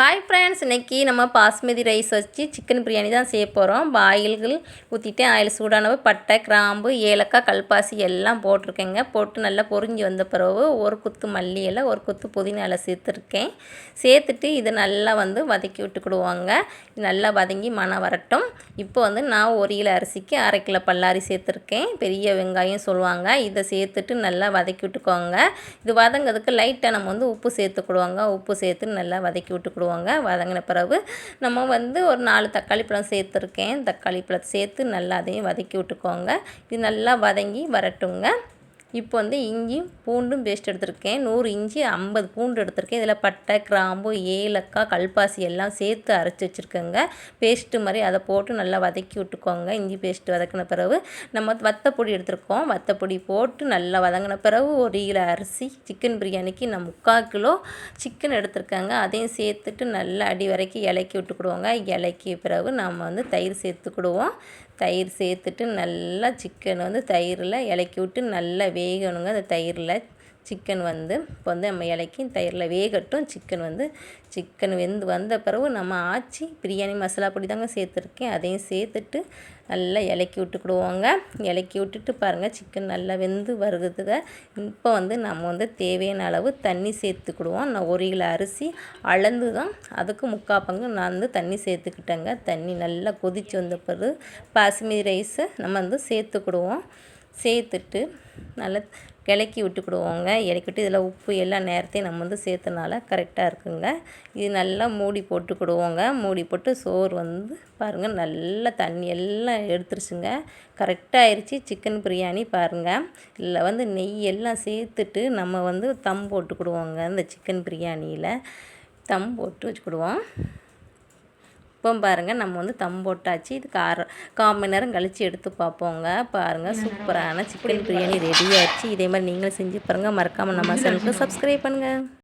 Hi friends இன்றைக்கி நம்ம basmati rice வச்சு சிக்கன் பிரியாணி தான் செய்ய போகிறோம் பாயில்கள் ஊற்றிட்டு ஆயில் சூடானவு பட்டை கிராம்பு ஏலக்காய் கல்பாசி எல்லாம் போட்டிருக்கேங்க. போட்டு நல்லா பொறிஞ்சி வந்த பிறகு ஒரு குத்து மல்லி இலை ஒரு குத்து புதினா இலை சேர்த்துருக்கேன். சேர்த்துட்டு இதை நல்லா வந்து வதக்கி விட்டுக்கிடுவாங்க. நல்லா வதங்கி மனம் வரட்டும். இப்போ வந்து நான் ஒரு கிலோ அரிசிக்கு அரை கிலோ பல்லாரி சேர்த்துருக்கேன். பெரிய வெங்காயம் சொல்லுவாங்க. இதை சேர்த்துட்டு நல்லா வதக்கி விட்டுக்கோங்க. இது வதங்கிறதுக்கு லைட்டாக நம்ம வந்து உப்பு சேர்த்துக்கிடுவாங்க. உப்பு சேர்த்து நல்லா வதக்கி விட்டுக்கிடுவோம். வதக்கிடுவோங்க வதங்கின பிறகு நம்ம வந்து ஒரு நாலு தக்காளி பழம் சேர்த்துருக்கேன். தக்காளி பழத்தை சேர்த்து நல்லா அதையும் வதக்கி விட்டுக்கோங்க. இது நல்லா வதங்கி வரட்டுங்க. இப்போ வந்து இஞ்சியும் பூண்டும் பேஸ்ட் எடுத்திருக்கேன். நூறு இஞ்சி ஐம்பது பூண்டு எடுத்திருக்கேன். இதில் பட்டை கிராம்பு ஏலக்காய் கல்பாசி எல்லாம் சேர்த்து அரைச்சி வச்சுருக்கோங்க. பேஸ்ட்டு மாதிரி அதை போட்டு நல்லா வதக்கி விட்டுக்கோங்க. இஞ்சி பேஸ்ட்டு வதக்கின பிறகு நம்ம வத்தப்பொடி எடுத்திருக்கோம். வத்தப்பொடி போட்டு நல்லா வதங்கின பிறகு ஒரு கிலோ அரிசி சிக்கன் பிரியாணிக்கு நான் முக்கால் கிலோ சிக்கன் எடுத்திருக்கேங்க. அதையும் சேர்த்துட்டு நல்லா அடி வரைக்கும் இலக்கி விட்டுக்கிடுவோங்க. இலக்கிய பிறகு நம்ம வந்து தயிர் சேர்த்துக்கிடுவோம். தயிர் சேர்த்துட்டு நல்லா சிக்கன் வந்து தயிரில் இலக்கி விட்டு நல்லா வேகணுங்க அந்த தயிரில். சிக்கன் வந்து இப்போ வந்து நம்ம இலக்கி தயிரில் வேகட்டும். சிக்கன் வந்து சிக்கன் வெந்து வந்த பிறகு நம்ம ஆச்சி பிரியாணி மசாலா பொடி தாங்க சேர்த்துருக்கேன். அதையும் சேர்த்துட்டு நல்லா இலக்கி விட்டுக்கிடுவோங்க இலக்கி விட்டுட்டு பாருங்கள் சிக்கன் நல்லா வெந்து வருகுதுங்க இப்போ வந்து நம்ம வந்து தேவையான அளவு தண்ணி சேர்த்துக்கிடுவோம் நான் ஒரு கிலோ அரிசி அளந்து தான் அதுக்கு முக்கால் பங்கு நான் வந்து தண்ணி சேர்த்துக்கிட்டேங்க. தண்ணி நல்லா கொதித்து வந்த பிறகு பாசுமதி ரைஸை நம்ம வந்து சேர்த்துக்கிடுவோம் சேர்த்துட்டு நல்லா கிளக்கி விட்டுக்கிடுவோங்க. இலக்கி விட்டு இதில் உப்பு எல்லா நேரத்தையும் நம்ம வந்து சேர்த்தனால கரெக்டாக இருக்குங்க. இது நல்லா மூடி போட்டுக்கிடுவோங்க. மூடி போட்டு சோறு வந்து பாருங்கள் நல்லா தண்ணி எல்லாம் எடுத்துருச்சுங்க. கரெக்டாக ஆயிடுச்சு சிக்கன் பிரியாணி பாருங்கள் இதில் வந்து நெய் எல்லாம் சேர்த்துட்டு நம்ம வந்து தம் போட்டுக்கிடுவோங்க இந்த சிக்கன் பிரியாணியில். தம் போட்டு வச்சுக்கிடுவோம். இப்போ பாருங்கள் நம்ம வந்து தம் போட்டாச்சு. இது கார கால் மணி நேரம் கழித்து எடுத்து பார்ப்போங்க. பாருங்கள் சூப்பரான சிக்கன் பிரியாணி ரெடி ஆச்சு இதே மாதிரி நீங்களும் செஞ்சு பாருங்கள் மறக்காமல் நம்ம சேனலுக்கு சப்ஸ்கிரைப் பண்ணுங்கள்